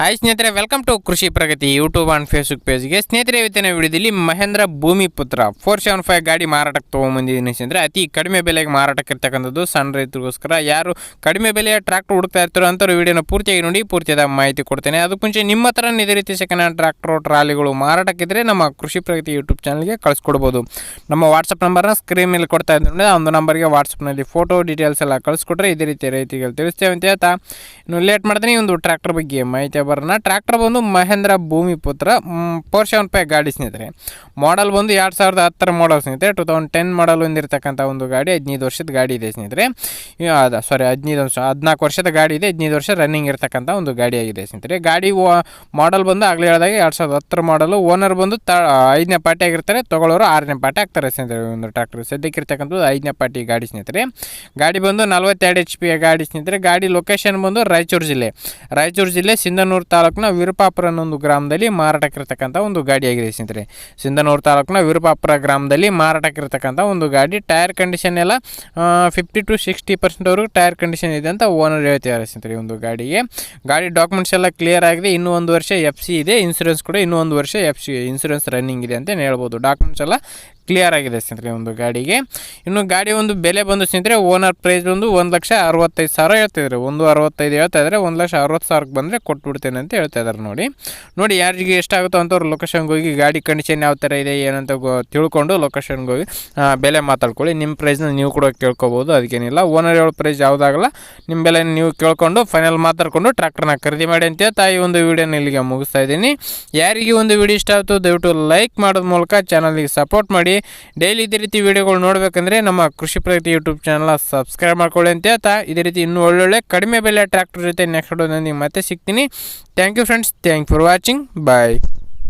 Hi ಸ್ನೇಹಿತರೆ welcome to Krishi Pragati YouTube and Facebook ಪೇಜ್ಗೆ ಸ್ನೇಹಿತರೆ, ಇವತ್ತಿನ ವಿಡಿಯೋದಲ್ಲಿ ಮಹೇಂದ್ರ ಭೂಮಿ ಪುತ್ರ ಫೋರ್ ಸೆವೆನ್ ಫೈವ್ ಗಾಡಿ ಮಾರಾಟಕ್ಕೆ ತೊಗೊಂಬಂದಿದ್ದೀನಿ ಸ್ನೇಹಿತರೆ. ಅತಿ ಕಡಿಮೆ ಬೆಲೆಗೆ ಮಾರಾಟಕ್ಕೆ ಇರ್ತಕ್ಕಂಥದ್ದು ಸಣ್ಣ ರೈತರಿಗೋಸ್ಕರ. ಯಾರು ಕಡಿಮೆ ಬೆಲೆಯ ಟ್ರ್ಯಾಕ್ಟರ್ ಹುಡುಕ್ತಾ ಇರ್ತಾರೋ ಅಂಥವ್ರು ವಿಡಿಯೋನ ಪೂರ್ತಿಯಾಗಿ ನೋಡಿ, ಪೂರ್ತಿಯಾದ ಮಾಹಿತಿ ಕೊಡ್ತೇನೆ. ಅದಕ್ಕೆ ಮುಂಚೆ ನಿಮ್ಮ ಹತ್ರ ಇದೇ ರೀತಿ ಸೆಕೆಂಡ್ ಹ್ಯಾಂಡ್ ಟ್ರಾಲಿಗಳು ಮಾರಾಟಕ್ಕಿದ್ರೆ ನಮ್ಮ ಕೃಷಿ ಪ್ರಗತಿ ಯೂಟ್ಯೂಬ್ ಚಾನಲ್ಗೆ ಕಳಿಸ್ಕೊಡ್ಬೋದು. ನಮ್ಮ ವಾಟ್ಸಪ್ ನಂಬರ್ನ ಸ್ಕ್ರೀನ್ ಮೇಲೆ ಕೊಡ್ತಾ ಇದ್ದೀನಿ ಆ ಒಂದು ನಂಬರ್ಗೆ ವಾಟ್ಸಪ್ನಲ್ಲಿ ಫೋಟೋ ಡೀಟೇಲ್ಸ್ ಎಲ್ಲ ಕಳಿಸ್ಕೊಟ್ರೆ ಇದೇ ರೀತಿ ರೈತರಿಗೆ ತಿಳಿಸ್ತೇವೆ ಅಂತ ಹೇಳ್ತಾ. ಇನ್ನು ಲೇಟ್ ಮಾಡ್ತೀನಿ. ಒಂದು ಟ್ರ್ಯಾಕ್ಟರ್ ಬಗ್ಗೆ ಮಾಹಿತಿ ಬರೋಣ ಟ್ರ್ಯಾಕ್ಟರ್ ಬಂದು ಮಹೇಂದ್ರ ಭೂಮಿ ಪುತ್ರ ಫೋರ್ ಸೆವೆನ್ ಫೈವ್ ಗಾಡಿ ಸ್ನೇಹಿತರೆ. ಮಾಡಲ್ ಬಂದು ಎರಡು ಸಾವಿರದ ಹತ್ತರ ಮಾಡಲ್ ಸ್ನೇಹಿತರೆ ಟು ತೌಸಂಡ್ ಟೆನ್ ಮಾಡಲ್ ಹೊಂದಿರತಕ್ಕಂಥ ಒಂದು ಗಾಡಿ, ಹದಿನೈದು ವರ್ಷದ ಗಾಡಿ ಇದೆ ಸ್ನೇಹಿತರೆ. ಸಾರಿ ಹದಿನೈದು ವರ್ಷ, ಹದಿನಾಲ್ಕು ವರ್ಷದ ಗಾಡಿ ಇದೆ, ಹದಿನೈದು ವರ್ಷ ರನ್ನಿಂಗ್ ಇರತಕ್ಕಂಥ ಒಂದು ಗಾಡಿ ಆಗಿದೆ ಸ್ನೇಹಿತರೆ. ಗಾಡಿ ಮಾಡಲ್ ಬಂದು ಆಗಲೇ ಹೇಳಿದಾಗ ಎರಡು ಸಾವಿರದ ಹತ್ತರ ಮಾಡಲು ಓನರ್ ಬಂದು ತ, ಐದನೇ ಪಾರ್ಟಿ ಆಗಿರ್ತಾರೆ, ತೊಗೊಳ್ಳೋರು ಆರನೇ ಪಾರ್ಟಿ ಆಗ್ತಾರೆ ಸ್ನೇಹಿತರೆ ಒಂದು ಟ್ರ್ಯಾಕ್ಟರ್ ಸದ್ಯಕ್ಕೆ ಇರ್ತಕ್ಕಂಥದ್ದು ಐದನೇ ಪಾರ್ಟಿ ಗಾಡಿ ಸ್ನೇಹಿತರೆ. ಗಾಡಿ ಬಂದು ನಲ್ವತ್ತೆರಡು ಎಚ್ ಪಿ ಗಾಡಿ ಸ್ನೇಹಿತರೆ. ಗಾಡಿ ಲೊಕೇಶನ್ ಬಂದು ರಾಯಚೂರು ಜಿಲ್ಲೆ. ರಾಯಚೂರು ಜಿಲ್ಲೆ ಸಿಂಧನೂರು ತಾಲೂಕಿನ ವಿರುಪಾಪುರ ಅನ್ನೋ ಒಂದು ಗ್ರಾಮದಲ್ಲಿ ಮಾರಾಟಕ್ಕಿರ್ತಕ್ಕಂಥ ಒಂದು ಗಾಡಿ ಆಗಿದೆ ಸ್ನೇಹಿತರೆ. ಸಿಂಧನೂರು ತಾಲೂಕಿನ ವಿರುಪಾಪುರ ಗ್ರಾಮದಲ್ಲಿ ಮಾರಾಟಕ್ಕಿರ್ತಕ್ಕಂಥ ಒಂದು ಗಾಡಿ. ಟೈರ್ ಕಂಡೀಷನ್ ಎಲ್ಲ ಫಿಫ್ಟಿ ಟು ಸಿಕ್ಸ್ಟಿ ಪರ್ಸೆಂಟ್ವರೆಗೂ ಟೈರ್ ಕಂಡೀಷನ್ ಇದೆ ಅಂತ ಓನರ್ ಹೇಳ್ತಿದ್ದಾರೆ ಸ್ನೇಹಿತರೆ ಒಂದು ಗಾಡಿಗೆ. ಗಾಡಿ ಡಾಕ್ಯುಮೆಂಟ್ಸ್ ಎಲ್ಲ ಕ್ಲಿಯರ್ ಆಗಿದೆ. ಇನ್ನೂ ಒಂದು ವರ್ಷ ಎಫ್ ಸಿ ಇದೆ. ಇನ್ಸೂರೆನ್ಸ್ ಕೂಡ ಇನ್ನೂ ಒಂದು ವರ್ಷ ಎಫ್ ಸಿ ಇನ್ಸೂರೆನ್ಸ್ ರನ್ನಿಂಗ್ ಇದೆ ಅಂತ ಹೇಳ್ಬೋದು. ಡಾಕ್ಯುಮೆಂಟ್ಸ್ ಎಲ್ಲ ಕ್ಲಿಯರ್ ಆಗಿದೆ ಸ್ನೇಹಿತರೆ ಒಂದು ಗಾಡಿಗೆ. ಇನ್ನು ಗಾಡಿ ಒಂದು ಬೆಲೆ ಬಂದು ಸ್ನೇಹಿತರೆ ಓನರ್ ಪ್ರೈಸ್ ಬಂದು ಒಂದು ಲಕ್ಷ ಅರವತ್ತೈದು ಸಾವಿರ ಹೇಳ್ತಿದ್ದಾರೆ ಒಂದು ಅರವತ್ತೈದು ಹೇಳ್ತಾ ಇದ್ದಾರೆ, ಒಂದು ಲಕ್ಷ ಅರವತ್ತು ಸಾವಿರಕ್ಕೆ ಬಂದರೆ ಕೊಟ್ಬಿಡ್ತೇನೆ ಅಂತ ಹೇಳ್ತಾ ಇದ್ದಾರೆ ನೋಡಿ. ನೋಡಿ ಯಾರಿಗೆ ಎಷ್ಟಾಗುತ್ತೋ ಅಂತವ್ರು ಲೊಕೇಶನ್ಗೆ ಹೋಗಿ ಗಾಡಿ ಕಂಡೀಷನ್ ಯಾವ ಥರ ಇದೆ ಏನಂತ ತಿಳ್ಕೊಂಡು ಲೊಕೇಶನ್ಗೆ ಹೋಗಿ ಬೆಲೆ ಮಾತಾಡ್ಕೊಳ್ಳಿ. ನಿಮ್ಮ ಪ್ರೈಸ್ನ ನೀವು ಕೂಡ ಕೇಳ್ಕೊಬೋದು, ಅದಕ್ಕೇನಿಲ್ಲ. ಓನರ್ ಹೇಳೋ ಪ್ರೈಸ್ ಯಾವುದಾಗಲ್ಲ ನಿಮ್ಮ ಬೆಲೆ ನೀವು ಕೇಳ್ಕೊಂಡು ಫೈನಲ್ ಮಾತಾಡ್ಕೊಂಡು ಟ್ರ್ಯಾಕ್ಟರ್ನ ಖರೀದಿ ಮಾಡಿ ಅಂತ ಈ ಒಂದು ವೀಡಿಯೋನ ಇಲ್ಲಿಗೆ ಮುಗಿಸ್ತಾ ಇದ್ದೀನಿ. ಯಾರಿಗೆ ಒಂದು ವಿಡಿಯೋ ಇಷ್ಟ ಆಯಿತು, ದಯವಿಟ್ಟು ಲೈಕ್ ಮಾಡೋದ್ರ ಮೂಲಕ ಚಾನಲ್ಗೆ ಸಪೋರ್ಟ್ ಮಾಡಿ. ಡೈಲಿ ಇದೇ ರೀತಿ ವಿಡಿಯೋಗಳು ನೋಡಬೇಕಂದ್ರೆ ನಮ್ಮ ಕೃಷಿ ಪ್ರಗತಿ ಯೂಟ್ಯೂಬ್ ಚಾನಲ್ ಸಬ್ಸ್ಕ್ರೈಬ್ ಮಾಡ್ಕೊಳ್ಳಿ ಅಂತ ಹೇಳ್ತಾ ಇದೇ ರೀತಿ ಇನ್ನೂ ಒಳ್ಳೊಳ್ಳೆ ಕಡಿಮೆ ಬೆಲೆ ಟ್ರ್ಯಾಕ್ಟರ್ ಜೊತೆ ನೆಕ್ಸ್ಟ್ ನಿಮ್ಗೆ ಮತ್ತೆ ಸಿಗ್ತೀನಿ. Thank you friends thank for watching bye